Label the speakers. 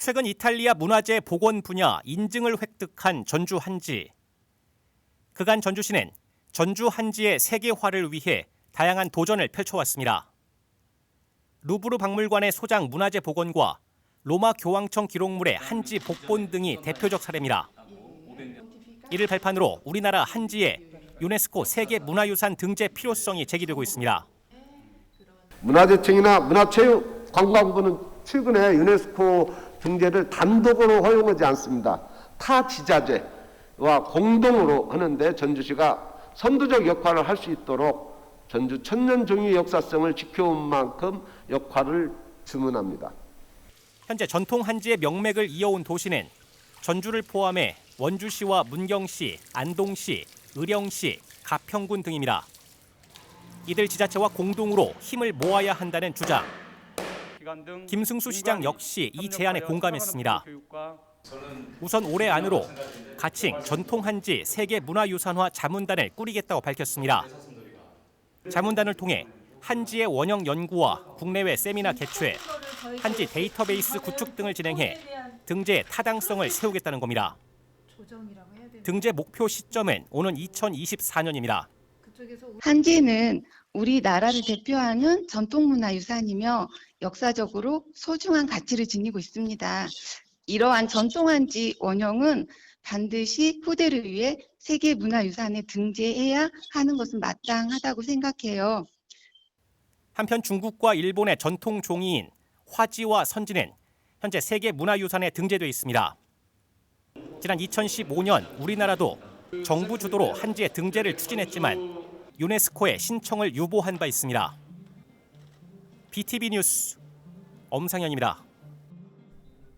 Speaker 1: 최근 이탈리아 문화재 복원 분야 인증을 획득한 전주 한지. 그간 전주시는 전주 한지의 세계화를 위해 다양한 도전을 펼쳐왔습니다. 루브르 박물관의 소장 문화재 복원과 로마 교황청 기록물의 한지 복본 등이 대표적 사례입니다. 이를 발판으로 우리나라 한지의 유네스코 세계 문화유산 등재 필요성이 제기되고 있습니다.
Speaker 2: 문화재청이나 문화체육 관광부는 최근에 유네스코 등재를 단독으로 허용하지 않습니다. 타 지자체와 공동으로 하는데 전주시가 선두적 역할을 할 수 있도록 전주 천년 종이 역사성을 지켜온 만큼 역할을 주문합니다.
Speaker 1: 현재 전통 한지의 명맥을 이어온 도시는 전주를 포함해 원주시와 문경시, 안동시, 의령시, 가평군 등입니다. 이들 지자체와 공동으로 힘을 모아야 한다는 주장. 김승수 시장 역시 이 제안에 공감했습니다. 우선 올해 안으로 가칭 전통 한지 세계 문화유산화 자문단을 꾸리겠다고 밝혔습니다. 자문단을 통해 한지의 원형 연구와 국내외 세미나 개최, 한지 데이터베이스 구축 등을 진행해 등재 타당성을 세우겠다는 겁니다. 등재 목표 시점은 오는 2024년입니다.
Speaker 3: 그쪽에서
Speaker 4: 한지는 우리나라를 대표하는 전통문화 유산이며 역사적으로 소중한 가치를 지니고 있습니다. 이러한 전통한지 원형은 반드시 후대를 위해 세계문화유산에 등재해야 하는 것은 마땅하다고 생각해요.
Speaker 1: 한편 중국과 일본의 전통 종이인 화지와 선지는 현재 세계 문화유산에 등재돼 있습니다. 지난 2015년 우리나라도 정부 주도로 한지의 등재를 추진했지만 유네스코의 신청을 유보한 바 있습니다. BTV 뉴스 엄상현입니다.